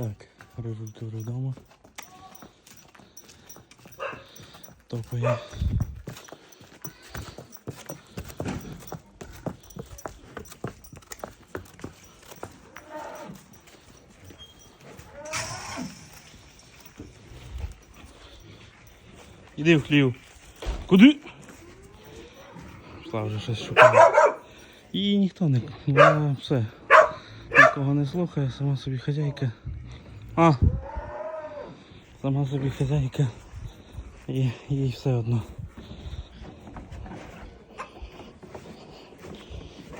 Так, вже вдома. Топає. Іди в хлів. Куди? Пішла вже щось шукає. І ніхто не. Вона все. Нікого не слухає, сама собі хазяйка. А! Сама собі хазяйка. І їй все одно.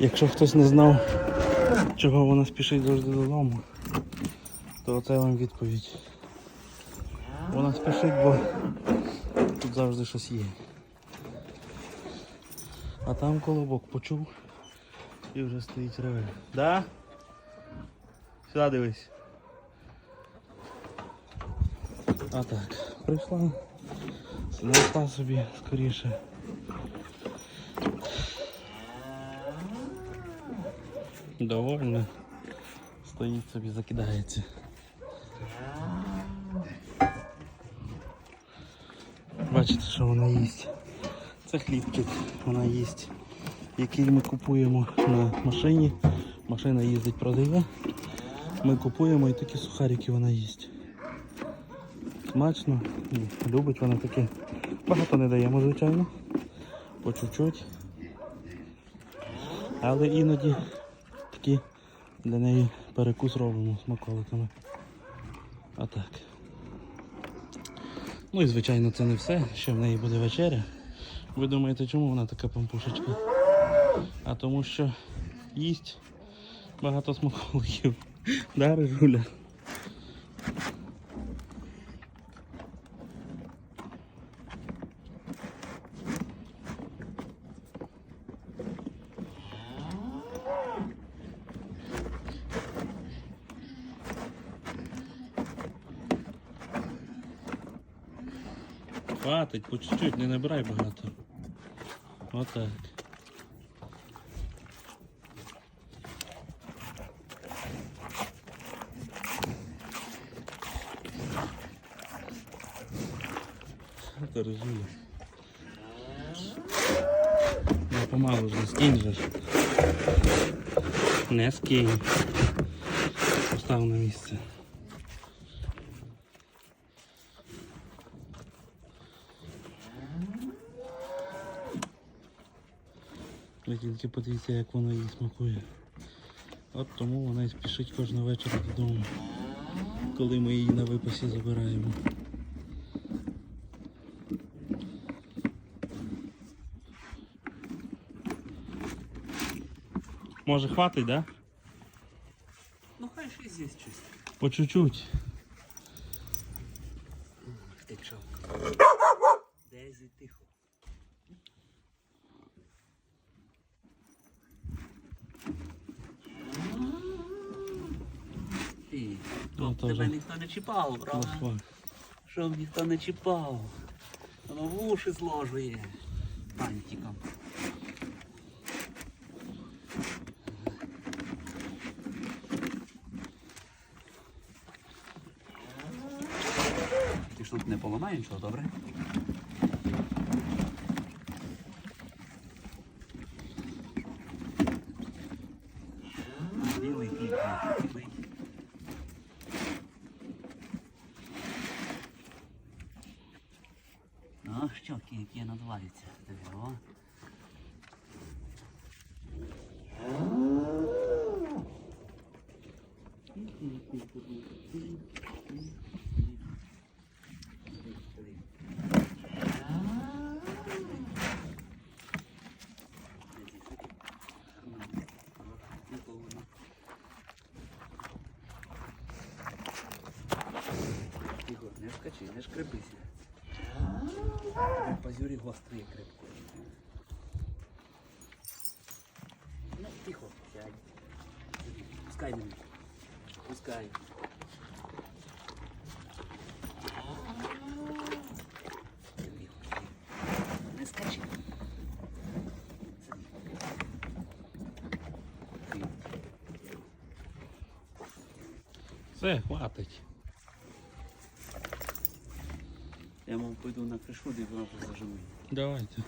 Якщо хтось не знав, чого вона спішить завжди додому, то це вам відповідь. Вона спішить, бо тут завжди щось є. А там колобок почув і вже стоїть ревель. Да? Сюди дивись. А так, прийшла, знайшла собі скоріше. Довольно. Стоїть собі, закидається. Бачите, що вона їсть. Це хлібчик, вона їсть, який ми купуємо на машині. Машина їздить, продає. Ми купуємо і такі сухарики вона їсть. Смачно, і любить вона таке. Багато не даємо, звичайно. По чуть-чуть. Але іноді такі для неї перекус робимо смаколиками. А так. Ну і звичайно це не все, що в неї буде вечеря. Ви думаєте, чому вона така пампушечка? А тому що їсть багато смаколиків. Да, Рижуля? Хватить, по чуть-чуть, не набирай багато. Отак. Розумію. Ну помалу ж не скинь же. Не скинь. Постав на місце. Ви тільки подивіться, як воно їй смакує. От тому вона і спішить кожного вечора додому, коли ми її на випасі забираємо. Може хватить, да? Ну хай ще здесь чисто. По чуть-чуть. Ти чо? Дезі тихо. Ну, тебе ніхто не чіпав, правда? Лохва. Щоб ніхто не чіпав. Воно в уші зложує. Пантиком. Ти ж тут не поламає нічого, добре? Білий хліб, О, щоки, які надуваються. Диви, О. Тихо, не скачи, не шкребися. Пазюрі гострі крепко. Ну, тихо, сядь. Пускай мене. Пускай. Не скачи. Все, хватить. Я мав пойду на кришу, де вона зажимає. Давайте.